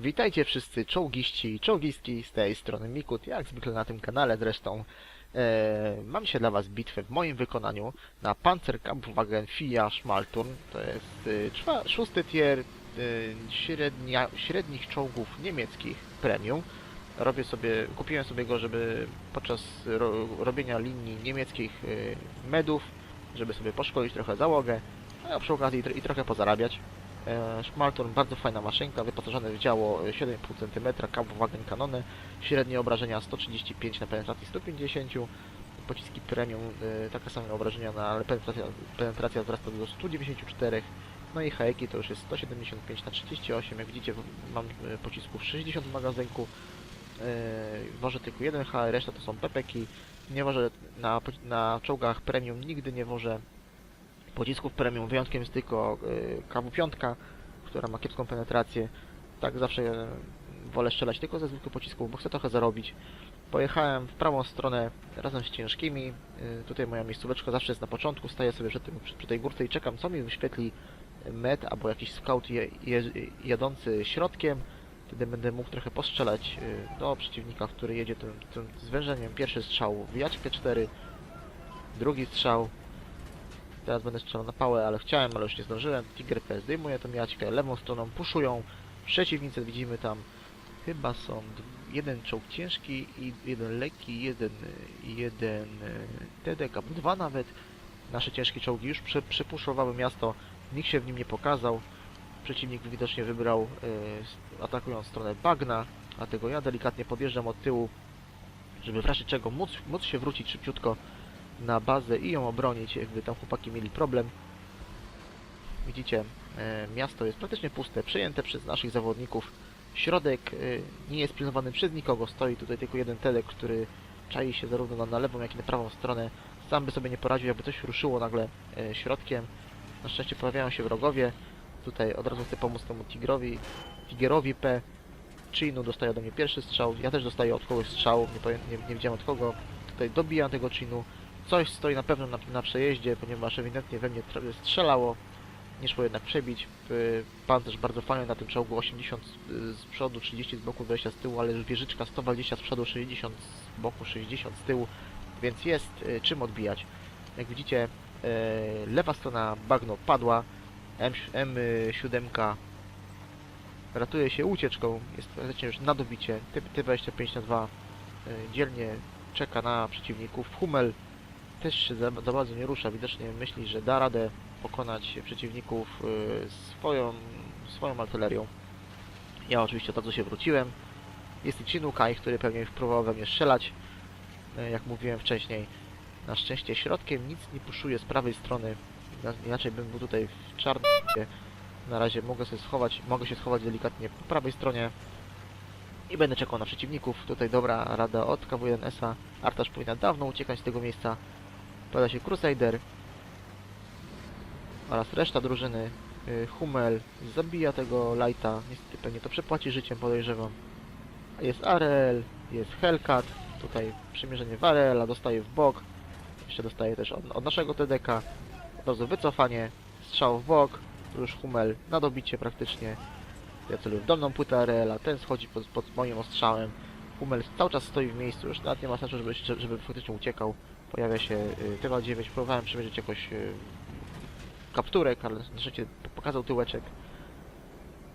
Witajcie wszyscy czołgiści i czołgistki z tej strony Mikut, jak zwykle na tym kanale zresztą. E, mam się dla Was bitwę w moim wykonaniu na Panzerkampfwagen FIA Schmalturn. To jest czwa, szósty tier y, średnia, średnich czołgów niemieckich premium. Robię sobie, kupiłem sobie go, żeby podczas ro, robienia linii niemieckich y, medów, żeby sobie poszkolić trochę załogę, a przy okazji tr- i trochę pozarabiać. E, Schmalturn, bardzo fajna maszynka, wyposażony w działo e, 7,5 cm, Kampfwagen kanony, średnie obrażenia 135 na penetracji 150, pociski premium, e, takie same obrażenia, ale penetracja, penetracja wzrasta do 194, no i hejki to już jest 175 na 38, jak widzicie mam e, pocisków 60 w magazynku, e, wożę tylko jeden H, reszta to są pepeki, nie wożę na, na czołgach premium, nigdy nie wożę pocisków premium. Wyjątkiem jest tylko y, KW5, która ma kiepską penetrację. Tak zawsze y, wolę strzelać tylko ze zwykłych pocisków, bo chcę trochę zarobić. Pojechałem w prawą stronę razem z ciężkimi. Y, tutaj moja miejscóweczka zawsze jest na początku. Staję sobie przy, tym, przy, tej górce i czekam, co mi wyświetli med albo jakiś scout je, je, jadący środkiem. Wtedy będę mógł trochę postrzelać y, do przeciwnika, który jedzie tym, tym zwężeniem. Pierwszy strzał w jaczkę 4, drugi strzał Teraz będę strzelał na pałę, ale chciałem, ale już nie zdążyłem. Tiger P zdejmuje tą jaćkę, lewą stroną puszują. Przeciwnicy widzimy tam chyba są jeden czołg ciężki i jeden lekki, jeden, jeden y, TDK, dwa nawet. Nasze ciężkie czołgi już prze, miasto, nikt się w nim nie pokazał. Przeciwnik widocznie wybrał, y, s- atakując stronę bagna, dlatego ja delikatnie podjeżdżam od tyłu, żeby w razie czego móc, móc się wrócić szybciutko na bazę i ją obronić, jakby tam chłopaki mieli problem. Widzicie, e, miasto jest praktycznie puste, przejęte przez naszych zawodników. Środek e, nie jest pilnowany przez nikogo, stoi tutaj tylko jeden telek, który czai się zarówno na, lewą, jak i na prawą stronę. Sam by sobie nie poradził, jakby coś ruszyło nagle e, środkiem. Na szczęście pojawiają się wrogowie. Tutaj od razu chcę pomóc temu Tigrowi, Tigerowi P. Chinu dostaje ode mnie pierwszy strzał, ja też dostaję od kogoś strzał, nie, nie, nie widziałem od kogo. Tutaj dobijam tego Chinu. Coś stoi na pewno na, na przejeździe, ponieważ ewidentnie we mnie strzelało. Nie szło jednak przebić. Y, Pan też bardzo fajny na tym czołgu, 80 z- przodu, 30 z boku, 20 z tyłu, ale wieżyczka 120 z przodu, 60 z boku, 60 z tyłu, więc jest y, czym odbijać. Jak widzicie, y, lewa strona bagno padła, M, M7 ratuje się ucieczką, jest praktycznie już na dobicie, T- T25 na 2 y, dzielnie czeka na przeciwników. Hummel też się za, za bardzo nie rusza, widocznie myśli, że da radę pokonać przeciwników y, swoją, swoją artylerią. Ja oczywiście od razu się wróciłem. Jest i Chinukaj, który pewnie próbował we mnie strzelać, y, jak mówiłem wcześniej. Na szczęście środkiem nic nie puszuje z prawej strony, Ina- inaczej bym był tutaj w czarnym. Na razie mogę się schować, mogę się schować delikatnie po prawej stronie i będę czekał na przeciwników. Tutaj dobra rada od KW1SA. Artaż powinna dawno uciekać z tego miejsca. Pojawia się Crusader oraz reszta drużyny. Y, Hummel zabija tego Lighta. Niestety pewnie to przepłaci życiem, podejrzewam. Jest Arel, jest Hellcat. Tutaj przymierzenie w Arela, dostaje w bok. Jeszcze dostaje też od, od naszego TDK. Od razu wycofanie, strzał w bok. Tu już Hummel na dobicie praktycznie. Ja celuję w dolną płytę Arela, ten schodzi pod, pod moim ostrzałem. Hummel cały czas stoi w miejscu, już nawet nie ma sensu, żeby, żeby faktycznie uciekał pojawia się y, Tywa 9. Próbowałem przymierzyć jakoś y, kapturek, ale na pokazał tyłeczek.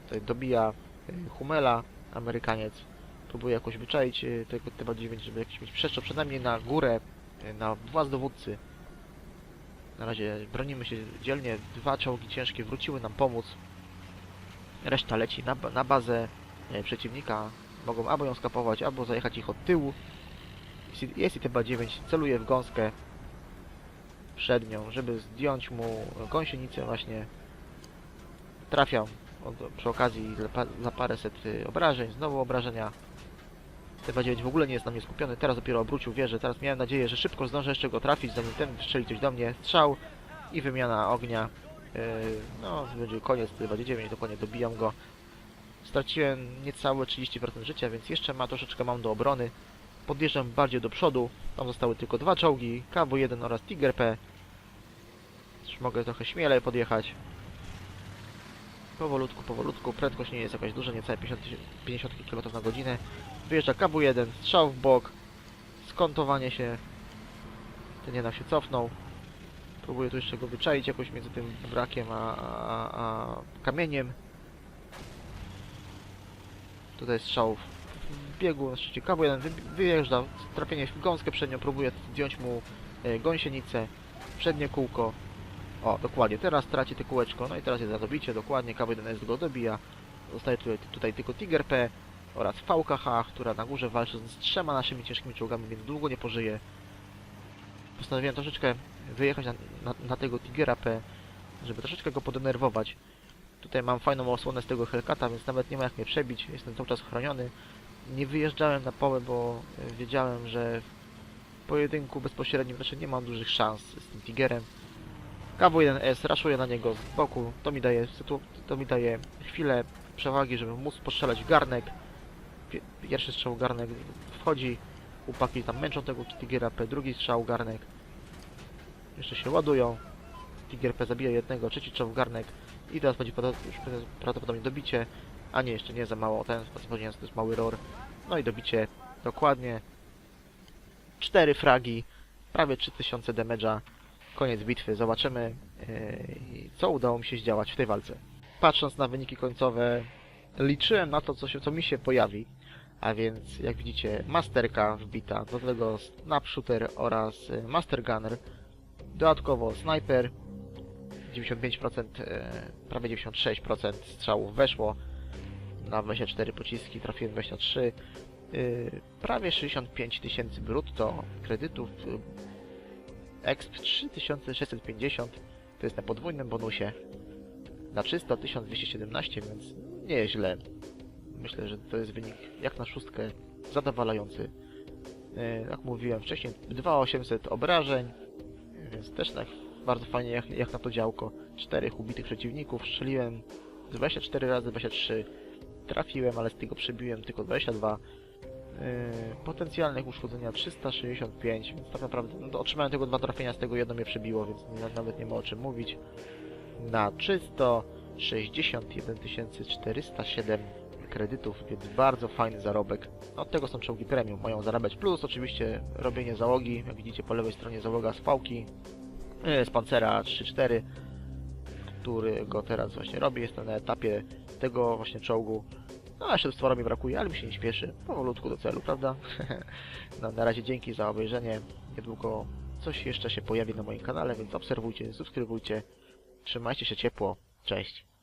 Tutaj dobija y, Humela, Amerykaniec. Próbuje jakoś wyczaić tego Tywa 9, żeby jakiś mieć przeszczep przynajmniej na górę, na włas dowódcy. Na razie bronimy się dzielnie. Dwa czołgi ciężkie wróciły nam pomóc. Reszta leci na, na bazę przeciwnika. Mogą albo ją skapować, albo zajechać ich od tyłu. Jest- i chyba 9, celuje w gąskę przed nią, żeby zdjąć mu gąsienicę właśnie. Trafiam od, przy okazji za, pa- za paręset y, obrażeń, znowu obrażenia. Chyba 9 w ogóle nie jest na mnie skupiony, teraz dopiero obrócił wieżę, teraz miałem nadzieję, że szybko zdążę jeszcze go trafić, zanim ten strzeli coś do mnie. Strzał i wymiana ognia. Yy, no, będzie koniec, 29, dokładnie dobijam go. Straciłem niecałe 30% życia, więc jeszcze ma troszeczkę mam do obrony. Podjeżdżam bardziej do przodu. Tam zostały tylko dwa czołgi, KW1 oraz Tiger P. Już mogę trochę śmielej podjechać. Powolutku, powolutku, prędkość nie jest jakaś duża, niecałe 50, tysię- 50 km na godzinę. Wyjeżdża KW1, strzał w bok, skontowanie się. Ten nie nam się cofnął. Próbuję tu jeszcze go wyczaić jakoś między tym brakiem a, a, a kamieniem. Tutaj strzał w biegu na szczycie KW1 wy, wyjeżdża, trafienie w gąskę przednią, próbuje zdjąć mu e, gąsienicę, przednie kółko. O, dokładnie, teraz traci te kółeczko, no i teraz jest zadobicie, dokładnie, K1S go dobija. Zostaje tutaj, tutaj tylko Tiger P oraz VKH, która na górze walczy z trzema naszymi ciężkimi czołgami, więc długo nie pożyje. Postanowiłem troszeczkę wyjechać na, na, na tego Tigera P, żeby troszeczkę go podenerwować. Tutaj mam fajną osłonę z tego Hellcata, więc nawet nie ma jak mnie przebić, jestem cały czas chroniony. Nie wyjeżdżałem na połę, bo e, wiedziałem, że w pojedynku bezpośrednim znaczy nie mam dużych szans z tym Tigerem. KW1S raszuje na niego z boku, to mi daje, to mi daje chwilę przewagi, żeby móc postrzelać garnek. Pie- Pierwszy strzał garnek wchodzi, chłopaki tam męczą tego Tigera P, drugi strzał garnek. Jeszcze się ładują. Tiger P zabija jednego, trzeci strzał garnek i teraz będzie prawdopodobnie dobicie. A nie, jeszcze nie za mało, ten prawdopodobnie to jest mały roar. No i dobicie, dokładnie. Cztery fragi, prawie 3000 damage'a. Koniec bitwy, zobaczymy yy, co udało mi się zdziałać w tej walce. Patrząc na wyniki końcowe, liczyłem na to, co, się, co mi się pojawi. A więc, jak widzicie, Masterka wbita, do tego Snap Shooter oraz y, Master Gunner. Dodatkowo Sniper, 95%, e, prawie 96% strzałów weszło. Na 24 pociski trafiłem 23. y, Prawie 65 tysięcy brutto kredytów. y, Exp 3650. To jest na podwójnym bonusie. Na 300 1217, więc nie jest źle. Myślę, że to jest wynik jak na szóstkę zadowalający. E, Jak mówiłem wcześniej, 2800 obrażeń, więc też tak bardzo fajnie jak, jak na to działko. 4 ubitych przeciwników, strzeliłem 24 razy 23, trafiłem, ale z tego przebiłem tylko 22. Yy, potencjalnych uszkodzenia 365, więc tak naprawdę no, otrzymałem tylko dwa trafienia, z tego jedno mnie przebiło, więc nawet nie ma o czym mówić. Na czysto 61 407 kredytów, więc bardzo fajny zarobek. Od tego są czołgi premium, mają zarabiać plus oczywiście robienie załogi, jak widzicie po lewej stronie załoga z fałki, yy, z Pancera 3-4, którego teraz właśnie robię, jestem na etapie tego właśnie czołgu. No, jeszcze stwora mi brakuje, ale mi się nie śpieszy. Powolutku do celu, prawda? no, na razie dzięki za obejrzenie. Niedługo coś jeszcze się pojawi na moim kanale, więc obserwujcie, subskrybujcie. Trzymajcie się ciepło. Cześć.